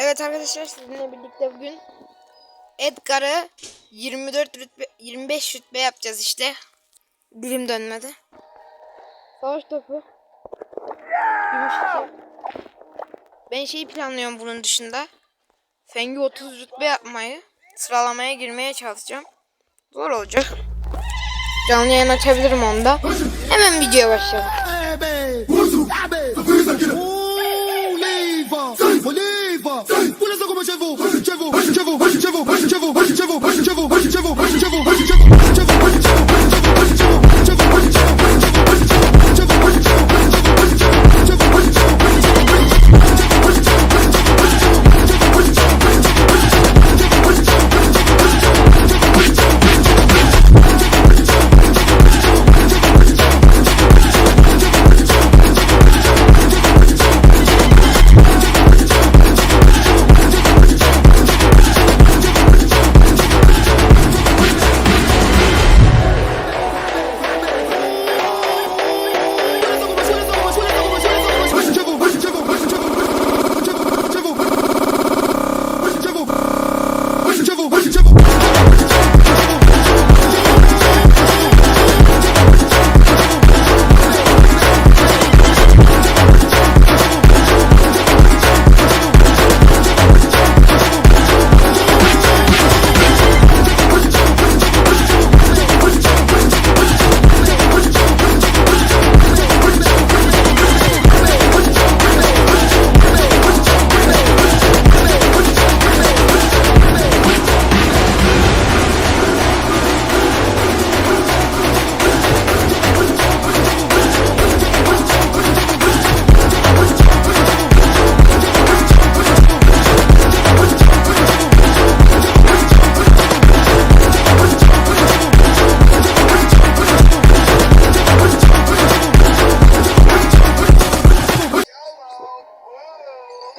Evet arkadaşlar sizinle birlikte bugün Edgar'ı 24 rütbe 25 rütbe yapacağız işte. Dilim dönmedi. Savaş topu. Gümüş. Ben şeyi planlıyorum bunun dışında. Fengi 30 rütbe yapmayı. Sıralamaya girmeye çalışacağım. Zor olacak. Canlı yayın açabilirim onda. Hemen videoya başlayalım. 최고 훨씬 최고 훨씬 최고 훨씬 최고 훨씬 최고 훨씬 최고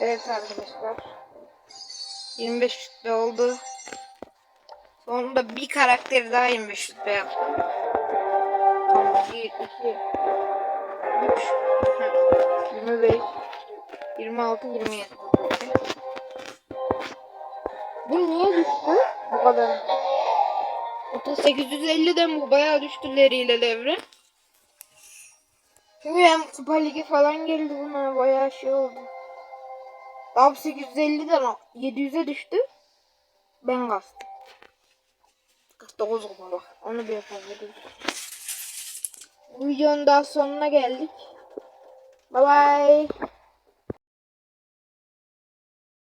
Evet arkadaşlar. 25 rütbe oldu. Sonunda bir karakteri daha 25 rütbe yaptım. Tamam 1, 2, 3, 25, 26, 27. Bu niye düştü? Bu kadar. 3850'den bu bayağı düştü ile devre. Çünkü hem Süper Lig'e falan geldi buna bayağı şey oldu. Daha 850'den 700'e düştü. Ben kastım. 49 kuma bak. Onu bir yapabilirim. Bu videonun daha sonuna geldik. Bye bye.